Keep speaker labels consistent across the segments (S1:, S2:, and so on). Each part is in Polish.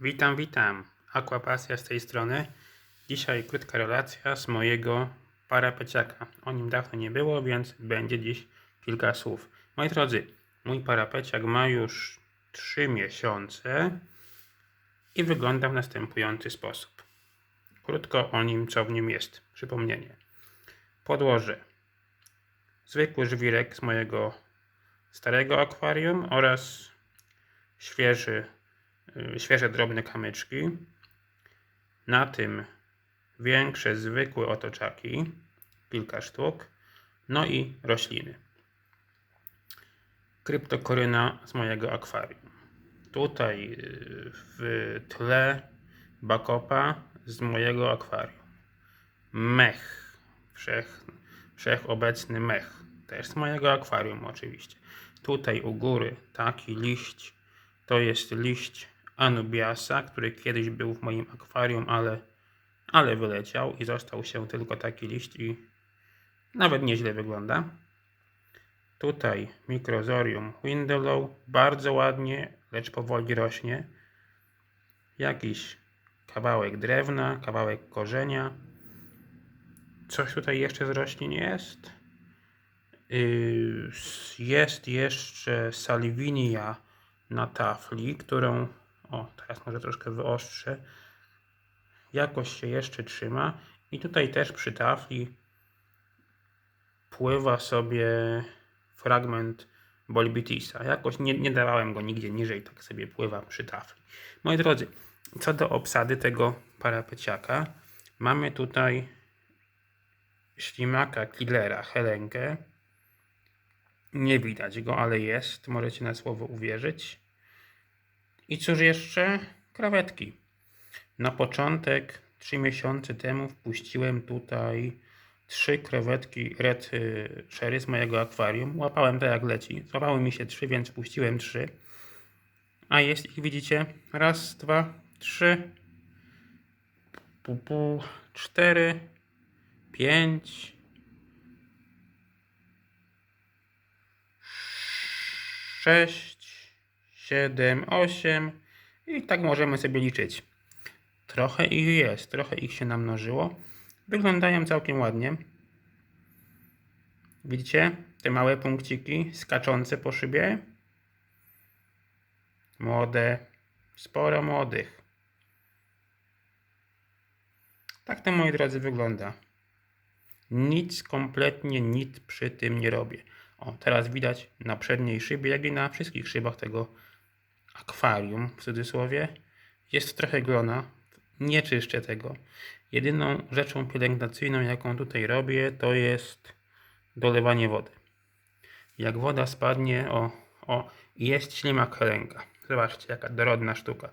S1: Witam, witam. Aquapasja z tej strony. Dzisiaj krótka relacja z mojego parapeciaka. O nim dawno nie było, więc będzie dziś kilka słów. Moi drodzy, mój parapeciak ma już 3 miesiące i wygląda w następujący sposób. Krótko o nim, co w nim jest. Przypomnienie. Podłoże. Zwykły żwirek z mojego starego akwarium oraz świeży świeże drobne kamyczki. Na tym większe, zwykłe otoczaki, kilka sztuk. No i rośliny. Kryptokoryna z mojego akwarium. Tutaj y, w tle bakopa z mojego akwarium. Mech. Wszech, wszechobecny mech. Też z mojego akwarium oczywiście. Tutaj u góry taki liść to jest liść Anubiasa, który kiedyś był w moim akwarium, ale, ale wyleciał i został się tylko taki liść i nawet nieźle wygląda. Tutaj Microzorium Windelow, bardzo ładnie, lecz powoli rośnie. Jakiś kawałek drewna, kawałek korzenia. Coś tutaj jeszcze z roślin jest. Yy, Jest jeszcze salwinia na tafli, którą, o teraz może troszkę wyostrzę, jakoś się jeszcze trzyma. I tutaj też przy tafli pływa sobie fragment Bolbitisa. Jakoś nie, nie dawałem go nigdzie niżej, tak sobie pływa przy tafli. Moi drodzy, co do obsady tego parapeciaka, mamy tutaj ślimaka killera Helenkę. Nie widać go, ale jest. Możecie na słowo uwierzyć. I cóż jeszcze? Krewetki. Na początek, 3 miesiące temu, wpuściłem tutaj trzy krewetki Red y, Sherry z mojego akwarium. Łapałem to jak leci. Złapały mi się trzy, więc wpuściłem trzy. A jest ich, widzicie? Raz, dwa, trzy, pu, pu, cztery, pięć, sześć, siedem, osiem i tak możemy sobie liczyć. Trochę ich jest, trochę ich się namnożyło. Wyglądają całkiem ładnie. Widzicie? Te małe punkciki skaczące po szybie. Młode, sporo młodych. Tak to moi drodzy wygląda. Nic, kompletnie nic przy tym nie robię. O, teraz widać na przedniej szybie, jak i na wszystkich szybach tego akwarium, w cudzysłowie, jest trochę glona. Nie czyszczę tego. Jedyną rzeczą pielęgnacyjną, jaką tutaj robię, to jest dolewanie wody. Jak woda spadnie, o, o, jest ślimak helenka. Zobaczcie, jaka dorodna sztuka.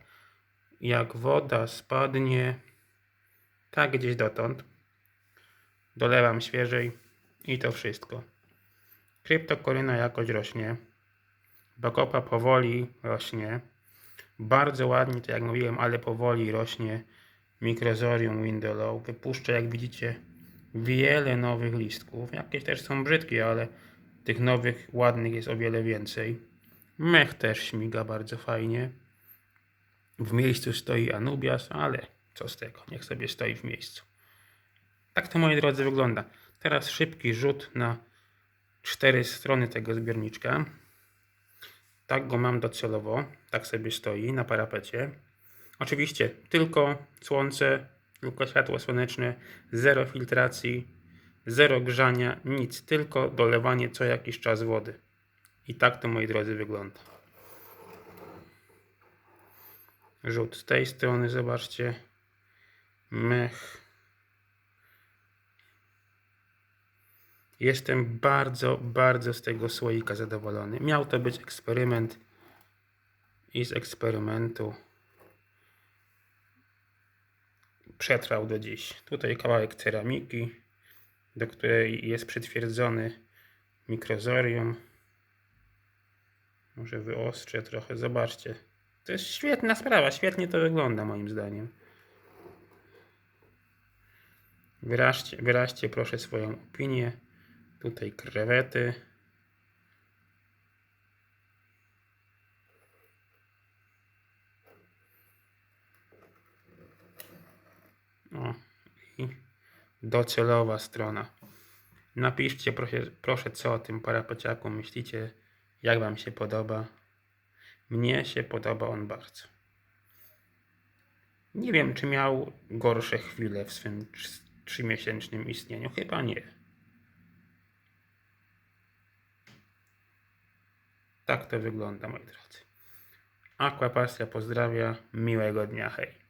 S1: Jak woda spadnie, tak gdzieś dotąd, dolewam świeżej i to wszystko. Kryptokoryna jakoś rośnie. Bakopa powoli rośnie. Bardzo ładnie, to jak mówiłem, ale powoli rośnie Microzorium Windelow. Wypuszcza, jak widzicie, wiele nowych listków. Jakieś też są brzydkie, ale tych nowych, ładnych jest o wiele więcej. Mech też śmiga bardzo fajnie. W miejscu stoi Anubias, ale co z tego, niech sobie stoi w miejscu. Tak to moi drodzy wygląda. Teraz szybki rzut na cztery strony tego zbiorniczka. Tak go mam docelowo, tak sobie stoi na parapecie. Oczywiście tylko słońce, tylko światło słoneczne, zero filtracji, zero grzania, nic, tylko dolewanie co jakiś czas wody. I tak to moi drodzy wygląda. Rzut z tej strony, zobaczcie. Mech. Jestem bardzo, bardzo z tego słoika zadowolony. Miał to być eksperyment i z eksperymentu przetrwał do dziś. Tutaj kawałek ceramiki, do której jest przytwierdzony mikrozorium. Może wyostrzę trochę, zobaczcie. To jest świetna sprawa, świetnie to wygląda moim zdaniem. Wyraźcie, wyraźcie proszę swoją opinię. Tutaj krewety. O, i docelowa strona. Napiszcie proszę, proszę co o tym parapeciaku myślicie, jak wam się podoba. Mnie się podoba on bardzo. Nie wiem, czy miał gorsze chwile w swym trz- trzymiesięcznym istnieniu. Chyba nie. Tak to wygląda, moi drodzy. Aquapasja pozdrawia. Miłego dnia, hej.